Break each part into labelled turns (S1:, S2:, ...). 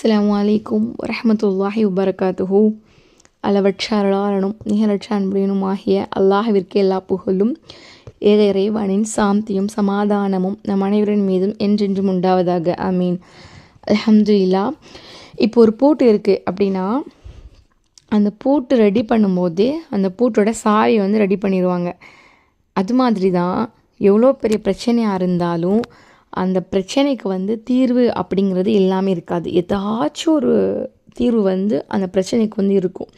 S1: அஸ்ஸலாமு அலைக்கும் வரமத்துல்லாஹி வபரகாத்துஹு அளவற்ற அருளாளனும் நிகரற்ற அன்புடனும் ஆகிய அல்லாஹ்விற்கு எல்லா புகழும் ஏக இறைவனின் சாந்தியும் சமாதானமும் நம் அனைவரின் மீதும் என்றென்றும் உண்டாவதாக. அமீன் இல்லா இப்போ ஒரு பூட்டு இருக்குது அப்படின்னா அந்த பூட்டு ரெடி பண்ணும்போது அந்த பூட்டோட சாவி வந்து ரெடி பண்ணிடுவாங்க. அது மாதிரி தான் எவ்வளோ பெரிய பிரச்சனையாக இருந்தாலும் அந்த பிரச்சனைக்கு வந்து தீர்வு அப்படிங்கிறது எல்லாமே இருக்காது. ஏதாச்சும் ஒரு தீர்வு வந்து அந்த பிரச்சனைக்கு வந்து இருக்கும்.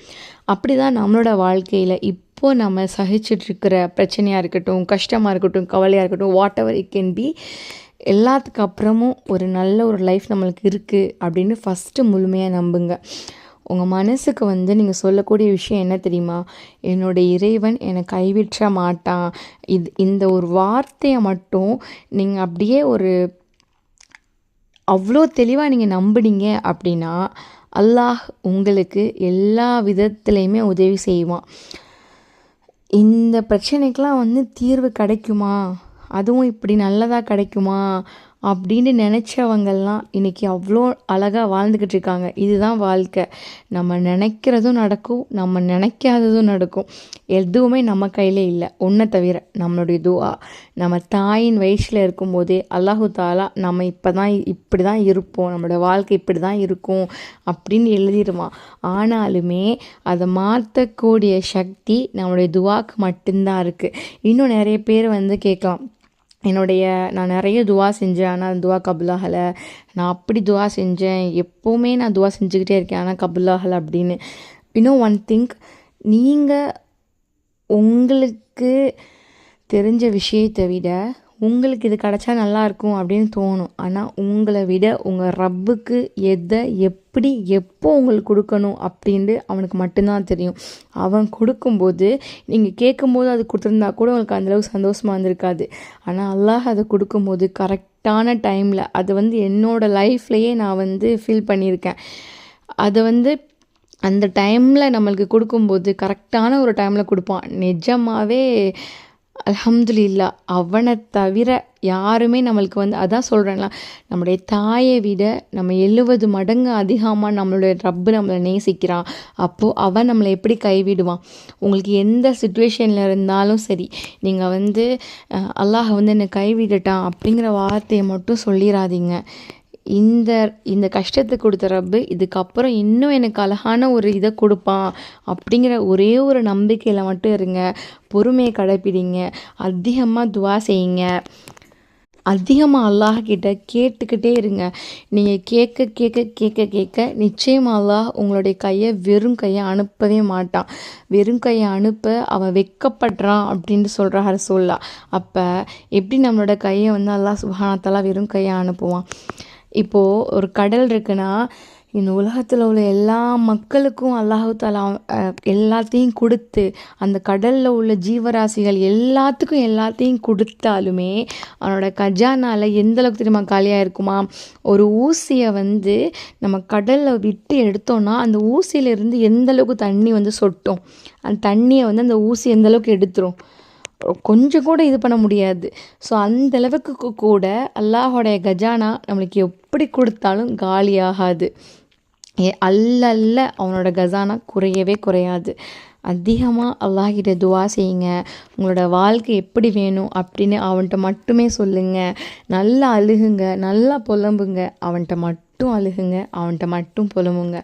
S1: அப்படி தான் நம்மளோட வாழ்க்கையில் இப்போது நம்ம சகிச்சிட்ருக்கிற பிரச்சனையாக இருக்கட்டும் கஷ்டமாக இருக்கட்டும் கவலையாக இருக்கட்டும் whatever it can be எல்லாத்துக்கு அப்புறமும் ஒரு நல்ல ஒரு லைஃப் நம்மளுக்கு இருக்குது அப்படின்னு ஃபஸ்ட்டு முழுமையாக நம்புங்க. உங்கள் மனசுக்கு வந்து நீங்கள் சொல்லக்கூடிய விஷயம் என்ன தெரியுமா? என்னுடைய இறைவன் என்னை கைவிற்ற மாட்டான். இது இந்த ஒரு வார்த்தையை மட்டும் நீங்கள் அப்படியே ஒரு அவ்வளோ தெளிவாக நீங்கள் நம்புனீங்க அப்படின்னா அல்லாஹ் உங்களுக்கு எல்லா விதத்துலேயுமே உதவி செய்வான். இந்த பிரச்சனைக்கெலாம் வந்து தீர்வு கிடைக்குமா? அதுவும் இப்படி நல்லதாக கிடைக்குமா? அப்படின்னு நினச்சவங்கெல்லாம் இன்றைக்கி அவ்வளோ அழகாக வாழ்ந்துக்கிட்டு இருக்காங்க. இதுதான் வாழ்க்கை. நம்ம நினைக்கிறதும் நடக்கும் நம்ம நினைக்காததும் நடக்கும். எதுவுமே நம்ம கையில் இல்லை. ஒன்றை தவிர நம்மளுடைய துவா. நம்ம தாயின் வயசில் இருக்கும்போதே அல்லாஹு தாலா நம்ம இப்போ தான் இப்படி தான் இருப்போம். நம்மளோட வாழ்க்கை இப்படி தான் இருக்கும் அப்படின்னு எழுதிடுவான். ஆனாலுமே அதை மாற்றக்கூடிய சக்தி நம்மளுடைய துவாக்கு மட்டும்தான் இருக்குது இன்னும் நிறைய பேர் வந்து கேட்கலாம் என்னுடைய நான் நிறைய துவா செஞ்சேன். ஆனால் துவா கபுலாகலை நான் அப்படி துவா செஞ்சேன். எப்போவுமே நான் துவா செஞ்சுக்கிட்டே இருக்கேன். ஆனால் கபுலாகலை அப்படின்னு. இன்னும் ஒன் திங்க் நீங்கள் உங்களுக்கு தெரிஞ்ச விஷயத்தை விட உங்களுக்கு இது கிடச்சா நல்லாயிருக்கும் அப்படின்னு தோணும். ஆனால் உங்களை விட உங்கள் ரப்புக்கு எதை எப்படி எப்போ உங்களுக்கு கொடுக்கணும் அப்படின்ட்டு அவனுக்கு மட்டும்தான் தெரியும். அவன் கொடுக்கும்போது நீங்கள் கேட்கும்போது அது கொடுத்துருந்தா கூட உங்களுக்கு அந்தளவுக்கு சந்தோஷமாக இருந்திருக்காது. ஆனால் அல்லாஹ் அதை கொடுக்கும்போது கரெக்டான டைமில் அது வந்து என்னோடய லைஃப்லையே நான் வந்து ஃபீல் பண்ணியிருக்கேன். அதை வந்து அந்த டைமில் நம்மளுக்கு கொடுக்கும்போது கரெக்டான ஒரு டைமில் கொடுப்பான். நிஜமாகவே அல்ஹம்துலில்லா அவனை தவிர யாருமே நம்மளுக்கு வந்து அதான் சொல்கிறேன்ல நம்முடைய தாயை விட நம்ம எழுபது மடங்கு அதிகமாக நம்மளுடைய ரப்பு நம்மளை நேசிக்கிறான் அப்போது அவன் நம்மளை எப்படி கைவிடுவான்? உங்களுக்கு எந்த சுச்சுவேஷனில் இருந்தாலும் சரி நீங்கள் வந்து அல்லாஹ் வந்து என்னை கைவிடட்டான் அப்படிங்கிற வார்த்தையை மட்டும் சொல்லிடாதீங்க இந்த இந்த கஷ்டத்தை கொடுத்த ரப்பு இதுக்கப்புறம் இன்னும் எனக்கு அழகான ஒரு இதை கொடுப்பான் அப்படிங்கிற ஒரே ஒரு நம்பிக்கையில் மட்டும் இருங்க. பொறுமையை கடைப்பிடிங்க. அதிகமாக துவா செய்யுங்க. அதிகமாக அல்லாஹ் கிட்ட கேட்டுக்கிட்டே இருங்க. நீங்கள் கேட்க கேட்க கேட்க கேட்க நிச்சயமாக அல்லாஹ் உங்களுடைய கையை வெறும் கையை அனுப்பவே மாட்டான். வெறும் கையை அனுப்ப அவன் வெக்கப்படுறான் அப்படின்ட்டு சொல்கிறாரு சொல்லா அப்போ எப்படி நம்மளோட கையை வந்து அல்லாஹ் சுபானத்தெல்லாம் வெறும் கையை அனுப்புவான்? இப்போது ஒரு கடல் இருக்குன்னா இந்த உலகத்தில் உள்ள எல்லா மக்களுக்கும் அல்லாஹாலா எல்லாத்தையும் கொடுத்து அந்த கடலில் உள்ள ஜீவராசிகள் எல்லாத்துக்கும் எல்லாத்தையும் கொடுத்தாலுமே அவனோட கஜானால் எந்த அளவுக்கு தெரியுமா காலியாக இருக்குமா? ஒரு ஊசியை வந்து நம்ம கடலில் விட்டு எடுத்தோன்னா அந்த ஊசியிலேருந்து எந்தளவுக்கு தண்ணி வந்து சொட்டும்? அந்த தண்ணியை வந்து அந்த ஊசி எந்த அளவுக்கு எடுத்துரும்? கொஞ்சம் கூட இது பண்ண முடியாது. ஸோ அந்த அளவுக்கு கூட அல்லாஹோடைய கஜானா நம்மளுக்கு எப்படி கொடுத்தாலும் காலியாகாது ஏ அல்ல அல்ல அவனோட கஜானா குறையவே குறையாது. அதிகமாக அல்லாஹிட்ட துவா செய்யுங்க. உங்களோட வாழ்க்கை எப்படி வேணும் அப்படின்னு அவன்கிட்ட மட்டுமே சொல்லுங்கள் நல்லா அழுகுங்க நல்லா புலம்புங்க அவன்கிட்ட மட்டும் மட்டும் அழுகுங்க அவன்கிட்ட மட்டும் புலம்புங்க.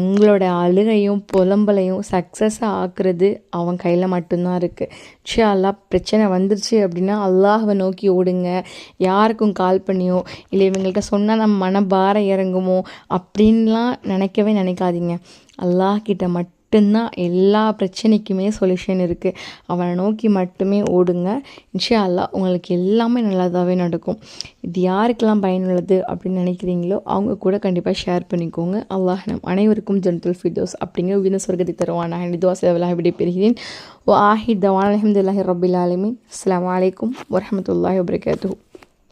S1: உங்களோட அழுகையும் புலம்பலையும் சக்ஸஸாக ஆக்குறது அவன் கையில் மட்டும்தான் இருக்குது சே அல்லா பிரச்சனை வந்துருச்சு அப்படின்னா அல்லாஹவை நோக்கி ஓடுங்க. யாருக்கும் கால் பண்ணியோ இல்லை இவங்கள்ட்ட சொன்னால் நம்ம மனபாரம் இறங்குமோ அப்படின்லாம் நினைக்கவே நினைக்காதீங்க. அல்லாஹ் கிட்ட மட்டும் மட்டும்தான் எல்லா பிரச்சனைக்குமே சொல்யூஷன் இருக்குது அவனை நோக்கி மட்டுமே ஓடுங்க. இன்ஷா அல்லா உங்களுக்கு எல்லாமே நல்லதாகவே நடக்கும். இது யாருக்கெல்லாம் பயனுள்ளது அப்படின்னு நினைக்கிறீங்களோ அவங்க கூட கண்டிப்பாக ஷேர் பண்ணிக்கோங்க. அல்லாஹ் நம் அனைவருக்கும் ஜென்டல் ஃபிதோஸ் அப்படிங்கிற உயிர் சொர்க்கத்தை தருவான் ஹனிதுவா சேவலாக விடைபெறுகிறேன். ஓ ஆஹித் தவான் அலமதுல்லாஹி ரபில் ஆலமின். அஸ்லாம் வலைக்கம் வரமத்துல்லாஹி வபரகாத்து